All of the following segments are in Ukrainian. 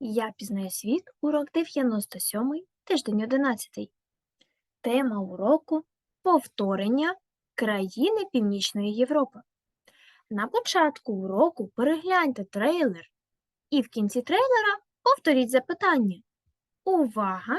Я пізнаю світ, урок 97, тиждень 11. Тема уроку повторення країни Північної Європи. На початку уроку перегляньте трейлер і в кінці трейлера повторіть запитання. Увага!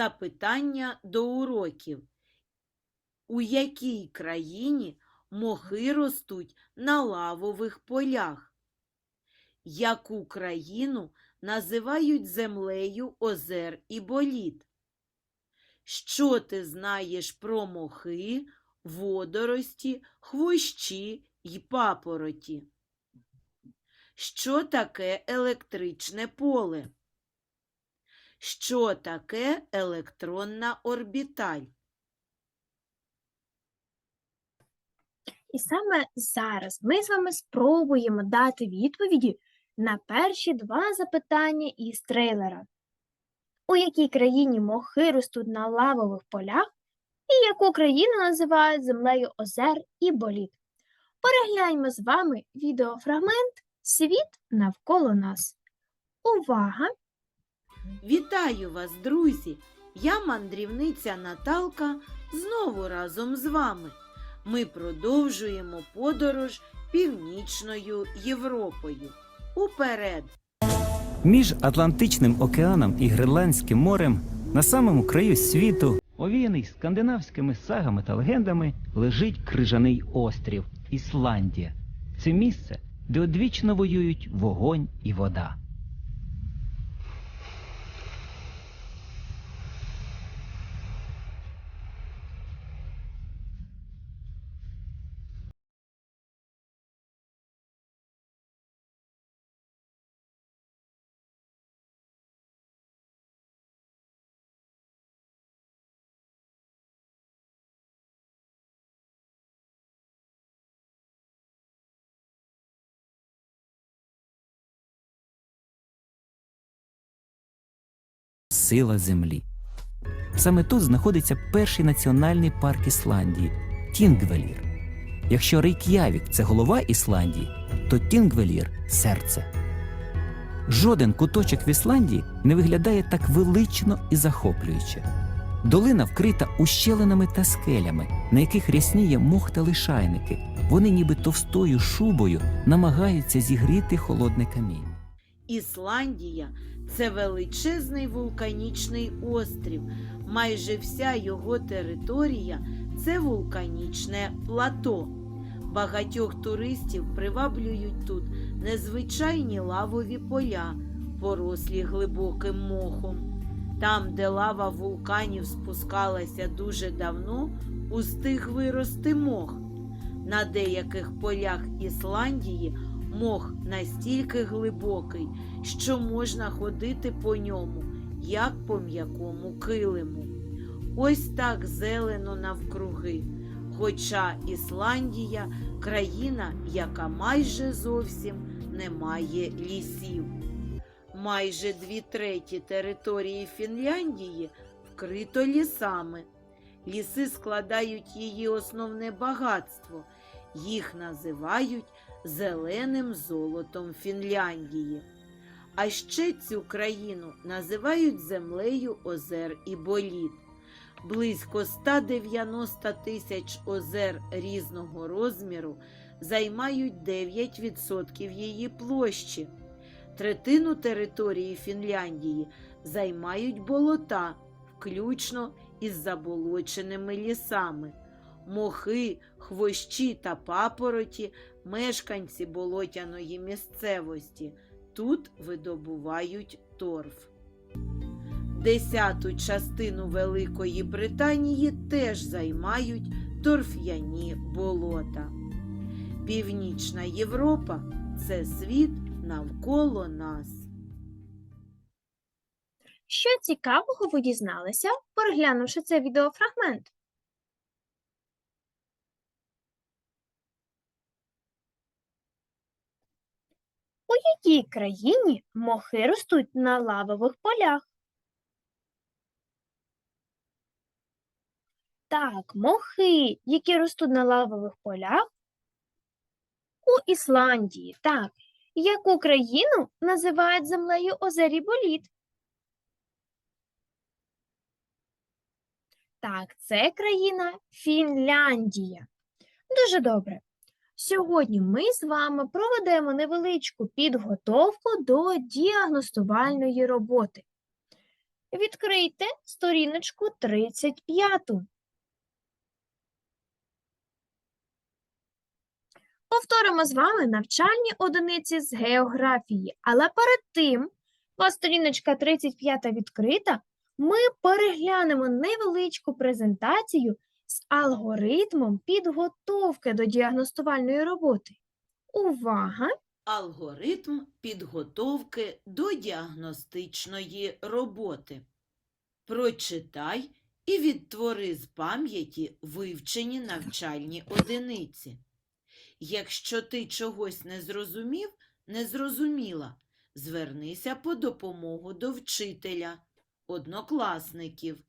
Запитання до уроків. У якій країні мохи ростуть на лавових полях? Яку країну називають землею озер і боліт? Що ти знаєш про мохи, водорості, хвощі й папороті? Що таке електричне поле? Що таке електронна орбіталь? І саме зараз ми з вами спробуємо дати відповіді на перші два запитання із трейлера. У якій країні мохи ростуть на лавових полях і яку країну називають землею озер і боліт? Перегляньмо з вами відеофрагмент Світ навколо нас. Увага! Вітаю вас, друзі! Я мандрівниця Наталка знову разом з вами. Ми продовжуємо подорож північною Європою. Уперед! Між Атлантичним океаном і Гренландським морем на самому краю світу, овіяний скандинавськими сагами та легендами, лежить крижаний острів Ісландія. Це місце, де одвічно воюють вогонь і вода. Сила землі. Саме тут знаходиться перший національний парк Ісландії Тінгвелір. Якщо Рейк'явік це голова Ісландії, то Тінгвелір серце. Жоден куточок в Ісландії не виглядає так велично і захоплююче. Долина вкрита ущелинами та скелями, на яких рясніє мох та лишайники. Вони ніби товстою шубою намагаються зігріти холодне каміння. Ісландія це величезний вулканічний острів. Майже вся його територія це вулканічне плато. Багатьох туристів приваблюють тут незвичайні лавові поля, порослі глибоким мохом. Там, де лава вулканів спускалася дуже давно, устиг вирости мох. На деяких полях Ісландії мох настільки глибокий, що можна ходити по ньому, як по м'якому килиму. Ось так зелено навкруги. Хоча Ісландія країна, яка майже зовсім не має лісів. Майже дві треті території Фінляндії вкрито лісами. Ліси складають її основне багатство. Їх називають зеленим золотом Фінляндії. А ще цю країну називають землею озер і боліт. Близько 190 тисяч озер різного розміру займають 9% її площі. Третину території Фінляндії займають болота, включно із заболоченими лісами. Мохи, хвощі та папороті мешканці болотяної місцевості. Тут видобувають торф. Десяту частину Великої Британії теж займають торф'яні болота. Північна Європа це світ навколо нас. Що цікавого ви дізналися, переглянувши цей відеофрагмент? У якій країні мохи ростуть на лавових полях? Так, мохи, які ростуть на лавових полях у Ісландії. Так, яку країну називають землею озері боліт? Так, це країна Фінляндія. Дуже добре. Сьогодні ми з вами проведемо невеличку підготовку до діагностувальної роботи. Відкрийте сторіночку 35. Повторимо з вами навчальні одиниці з географії, але перед тим, вас сторіночка 35 відкрита, ми переглянемо невеличку презентацію з алгоритмом підготовки до діагностувальної роботи. Увага! Алгоритм підготовки до діагностичної роботи. Прочитай і відтвори з пам'яті вивчені навчальні одиниці. Якщо ти чогось не зрозумів, не зрозуміла, звернися по допомогу до вчителя, однокласників.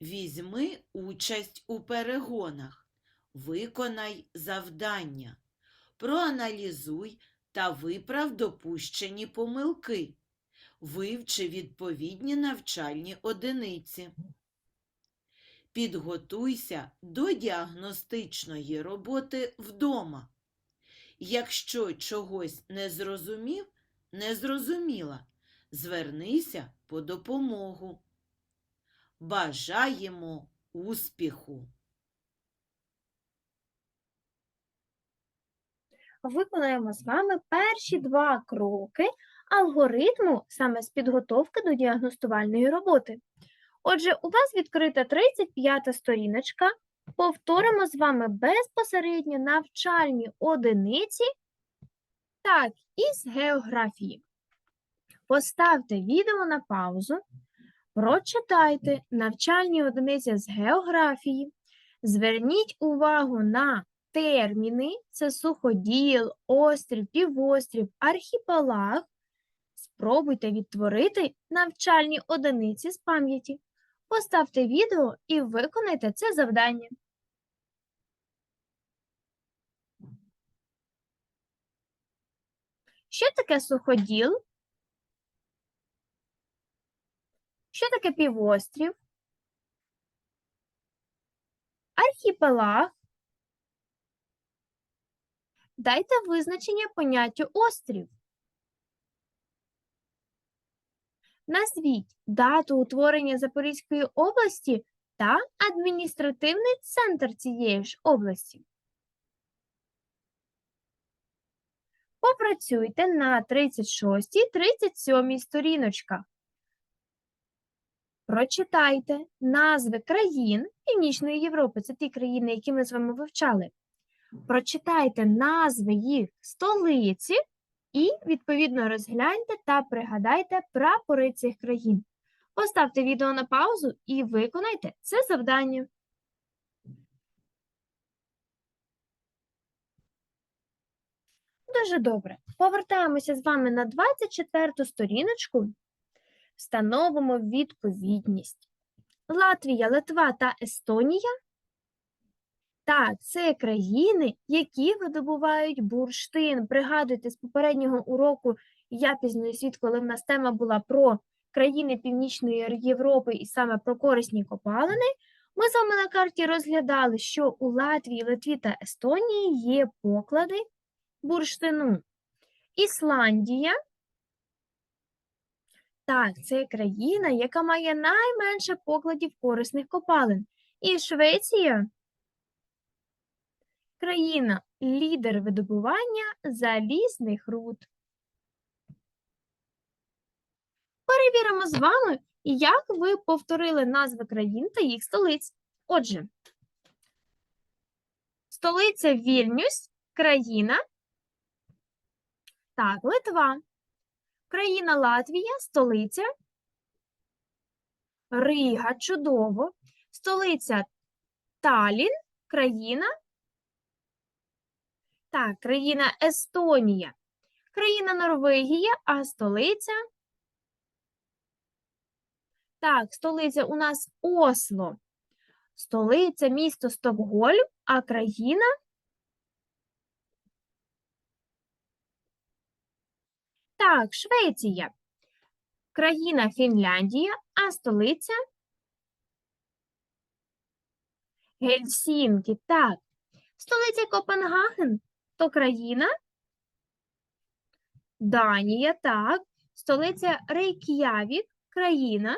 Візьми участь у перегонах, виконай завдання, проаналізуй та виправ допущені помилки, вивчи відповідні навчальні одиниці. Підготуйся до діагностичної роботи вдома. Якщо чогось не зрозумів, не зрозуміла, звернися по допомогу. Бажаємо успіху! Виконаємо з вами перші два кроки алгоритму саме з підготовки до діагностувальної роботи. Отже, у вас відкрита 35 сторіночка. Повторимо з вами безпосередньо навчальні одиниці, так, із географії. Поставте відео на паузу, прочитайте навчальні одиниці з географії, зверніть увагу на терміни це суходіл, острів, півострів, архіпелаг. Спробуйте відтворити навчальні одиниці з пам'яті. Поставте відео і виконайте це завдання. Що таке суходіл? Що таке півострів? Архіпелаг. Дайте визначення поняттю острів. Назвіть дату утворення Запорізької області та адміністративний центр цієї ж області. Попрацюйте на 36-37 сторіночках. Прочитайте назви країн Північної Європи. Це ті країни, які ми з вами вивчали. Прочитайте назви їх столиці і, відповідно, розгляньте та пригадайте прапори цих країн. Поставте відео на паузу і виконайте це завдання. Дуже добре. Повертаємося з вами на 24 сторіночку. Встановимо відповідність. Латвія, Литва та Естонія. Так, це країни, які видобувають бурштин. Пригадуйте, з попереднього уроку я пізнаю світ, коли в нас тема була про країни Північної Європи і саме про корисні копалини. Ми з вами на карті розглядали, що у Латвії, Литві та Естонії є поклади бурштину. Ісландія Так, це країна, яка має найменше покладів корисних копалин. І Швеція країна лідер видобування залізних руд. Перевіримо з вами, як ви повторили назви країн та їх столиць. Отже, столиця Вільнюс, країна. Так, Литва. Країна Латвія, столиця. Рига, чудово. Столиця Талін, країна. Так, країна Естонія. Країна Норвегія, а столиця. Так, столиця у нас Осло. Столиця місто Стокгольм, а країна Так, Швеція. Країна Фінляндія, а столиця Гельсінкі. Так. Столиця Копенгаген то країна Данія, так. Столиця Рейк'явік, країна.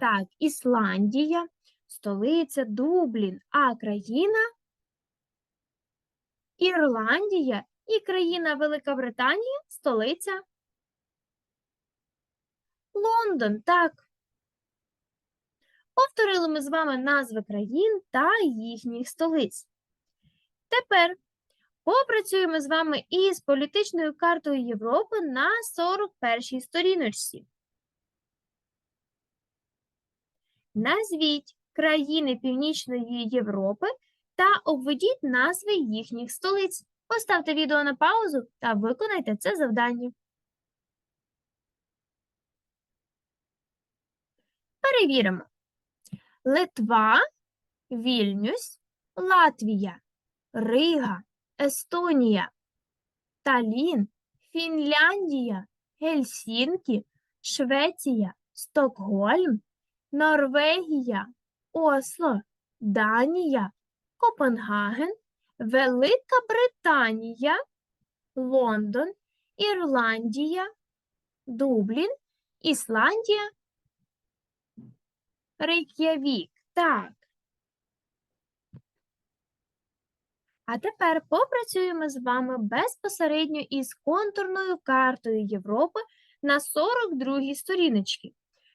Так, Ісландія, столиця Дублін, а країна Ірландія і країна Велика Британія, столиця Лондон, так. Повторили ми з вами назви країн та їхніх столиць. Тепер попрацюємо з вами із політичною картою Європи на 41-й сторіночці. Назвіть країни Північної Європи та обведіть назви їхніх столиць. Поставте відео на паузу та виконайте це завдання. Перевіримо. Литва, Вільнюс, Латвія, Рига, Естонія, Талін, Фінляндія, Гельсінкі, Швеція, Стокгольм, Норвегія, Осло, Данія, Копенгаген, Велика Британія, Лондон, Ірландія, Дублін, Ісландія, Рейк'явік. Так. А тепер попрацюємо з вами безпосередньо із контурною картою Європи на 42-й сторіночці.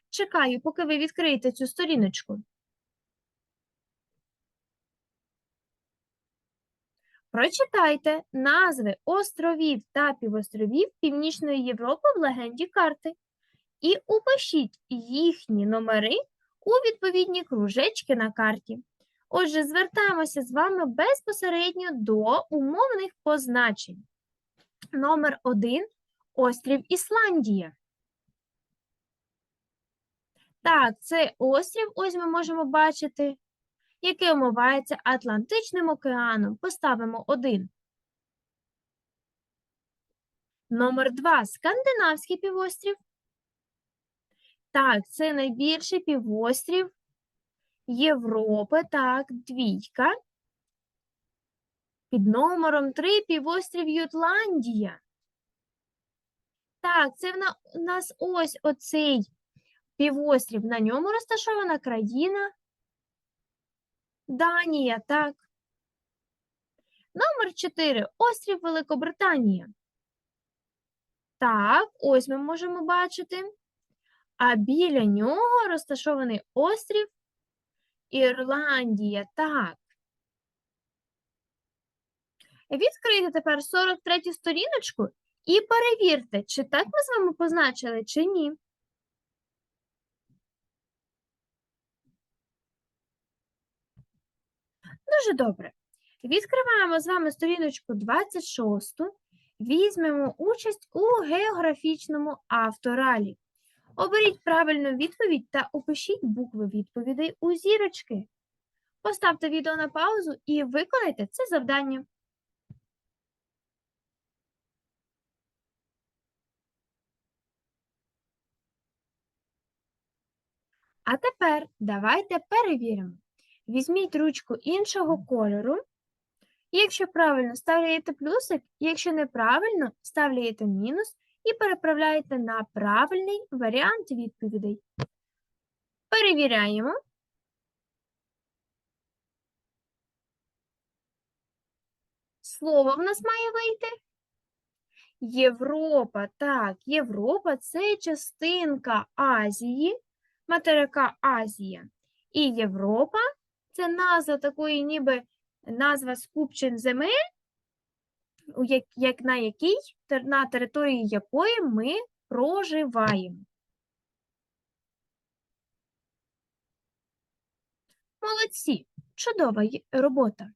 Чекаю, поки ви відкриєте цю сторіночку. Прочитайте назви островів та півостровів Північної Європи в легенді карти і упишіть їхні номери у відповідні кружечки на карті. Отже, звертаємося з вами безпосередньо до умовних позначень. Номер 1 острів Ісландія. Так, це острів, ось ми можемо бачити, який омивається Атлантичним океаном. Поставимо 1. Номер 2 Скандинавський півострів. Так, це найбільший півострів Європи, так, двійка. Під номером 3 півострів Ютландія. Так, це в на- нас ось оцей півострів. На ньому розташована країна Данія, так. Номер 4 острів Великобританія. Так, ось ми можемо бачити. А біля нього розташований острів Ірландія. Так. Відкрийте тепер 43 сторіночку і перевірте, чи так ми з вами позначили, чи ні. Дуже добре. Відкриваємо з вами сторіночку 26. Візьмемо участь у географічному авторалі. Оберіть правильну відповідь та опишіть букви відповідей у зірочки. Поставте відео на паузу і виконайте це завдання. А тепер давайте перевіримо. Візьміть ручку іншого кольору. Якщо правильно, ставляєте плюсик, якщо неправильно, ставляєте мінус і переправляєте на правильний варіант відповідей. Перевіряємо. Слово в нас має вийти. Європа, так, Європа це частинка Азії, материка Азія. І Європа це назва такої, ніби назва скупчин земель, як, як на якій, на території якої ми проживаємо. Молодці, чудова робота.